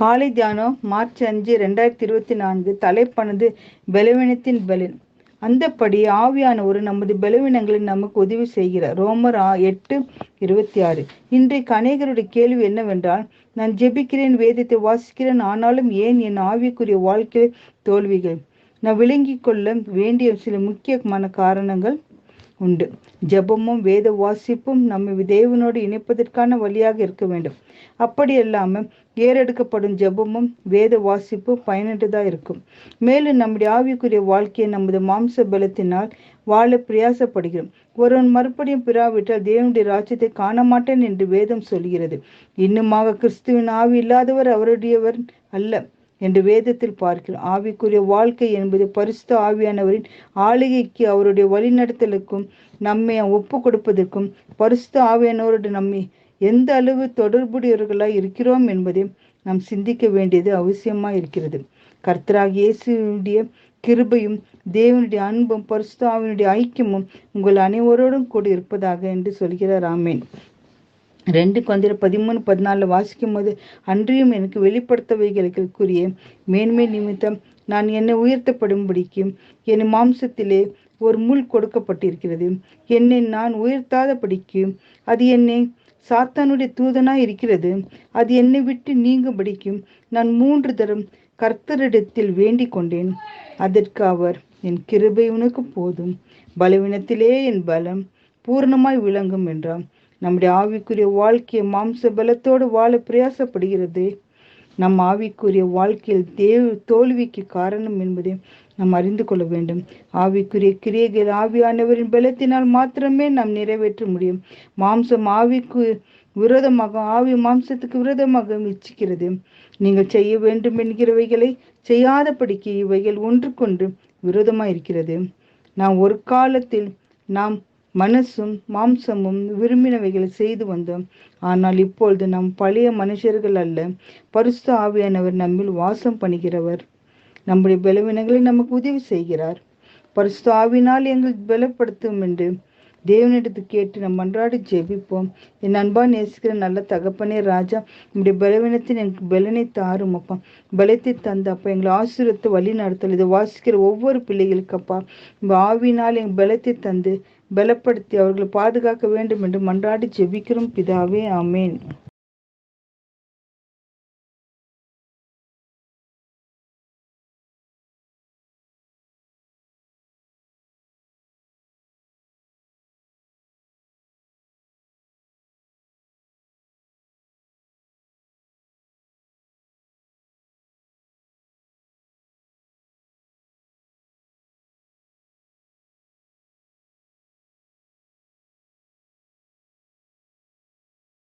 காலை தியானம் மார்ச் அஞ்சு ரெண்டாயிரத்தி இருபத்தி நான்கு தலைப்பானது பலவீனத்தின் பலன். அந்தப்படி ஆவியானவர் நமது பலவீனங்களை நமக்கு உதவி செய்கிறார். ரோமர் எட்டு இருபத்தி ஆறு. இன்றைக்கு அநேகருடைய கேள்வி என்னவென்றால் நான் ஜெபிக்கிறேன் வேதத்தை வாசிக்கிறேன் ஆனாலும் ஏன் என் ஆவிக்குரிய வாழ்க்கை தோல்விகள்? நான் விளங்கிக் கொள்ள வேண்டிய சில முக்கியமான காரணங்கள் உண்டு. ஜபமும் வேத வாசிப்பும் நம்மை தேவனோடு இணைப்பதற்கான வழியாக இருக்க வேண்டும். அப்படி இல்லாமல் ஏறெடுக்கப்படும் ஜபமும் வேத வாசிப்பும் பயனற்றதா இருக்கும். மேலும் நம்முடைய ஆவிக்குரிய வாழ்க்கையை நமது மாம்ச பலத்தினால் வாழ பிரயாசப்படுகிறோம். ஒருவன் மறுபடியும் பிராவிட்டால் தேவனுடைய ராஜ்யத்தை காண மாட்டேன் என்று வேதம் சொல்கிறது. இன்னுமாக கிறிஸ்துவின் ஆவி இல்லாதவர் அவருடையவர் அல்ல. என்று வேதத்தில் பார்க்கிறோம். ஆவிக்குரிய வாழ்க்கை என்பது பரிசுத்த ஆவியானவரின் ஆளுகைக்கு அவருடைய வழிநடத்தலுக்கும் நம்மை ஒப்பு கொடுப்பதற்கும் பரிசுத்த ஆவியானவரோடு நம்மை எந்த அளவு தொடர்புடையவர்களாய் இருக்கிறோம் என்பதை நாம் சிந்திக்க வேண்டியது அவசியமா இருக்கிறது. கர்த்தராக இயேசுடைய கிருபையும் தேவனுடைய அன்பும் பரிசுத்தாவினுடைய ஐக்கியமும் உங்கள் அனைவரோடும் கூட இருப்பதாக என்று சொல்கிறார். ஆமேன். ரெண்டு கொந்திர பதிமூணு பதினாலு வாசிக்கும் போது அன்றியும் எனக்கு வெளிப்படுத்தவைகளுக்குரிய மேன்மை நிமித்தம் நான் என்னை உயர்த்தப்படும்படிக்கு என் மாம்சத்திலே ஒரு முள் கொடுக்கப்பட்டிருக்கிறது. என்னை நான் உயர்த்தாதபடிக்கு அது என்னை சாத்தானுடைய தூதனாய் இருக்கிறது. அது என்னை விட்டு நீங்கும்படிக்கும் நான் மூன்று தரம் கர்த்தரிடத்தில் வேண்டிக் கொண்டேன். அதற்கு அவர் என் கிருபை உனக்கு போதும். பலவீனத்திலே என் பலம் பூர்ணமாய் விளங்கும் என்றார் நம்முடைய ஆவிக்குரிய வாழ்க்கையை மாம்ச பலத்தோடு வாழ பிரயாசப்படுகிறது. நம் ஆவிக்குரிய வாழ்க்கையில் தேவ தோல்விக்கு காரணம் என்பதை நாம் அறிந்து கொள்ள வேண்டும். ஆவிக்குரிய கிரியைகள் ஆவியானவரின் பலத்தினால் மாத்திரமே நாம் நிறைவேற்ற முடியும். மாம்சம் ஆவிக்கு விரோதமாக ஆவி மாம்சத்துக்கு விரோதமாக இச்சிக்கிறது நீங்கள் செய்ய வேண்டும் என்கிறவைகளை செய்யாதபடிக்கு இவைகள் ஒன்றுக்கொன்று விரோதமாக இருக்கிறது நாம் ஒரு காலத்தில் நாம் மனசும் மாம்சமும் விரும்பினவைகளை செய்து வந்தோம். ஆனால் இப்பொழுது நம் பழைய மனுஷர்கள் அல்ல பரிசு ஆவியானவர் நம்மில் வாசம் பண்ணுகிறவர் நம்முடைய பலவீனங்களை நமக்கு உதவி செய்கிறார். பரிசு ஆவினால் எங்கள் பலப்படுத்தும் என்று தேவனிடத்து கேட்டு நம் அன்றாடி ஜெபிப்போம். என் அன்பா நேசிக்கிற நல்ல தகப்பனே ராஜா உங்களுடைய பலவீனத்தின் எனக்கு பலனை தாரும் அப்பா. பலத்தை தந்த அப்பா எங்களை ஆசிரியத்தை வழி நடத்தல் இதை வாசிக்கிற ஒவ்வொரு பிள்ளைகளுக்கு அப்பா ஆவினால் எங்கள் பலத்தை தந்து பலப்படுத்தி அவர்களை பாதுகாக்க வேண்டும் என்று மன்றாடி ஜெபிக்கிறோம். பிதாவே ஆமேன்.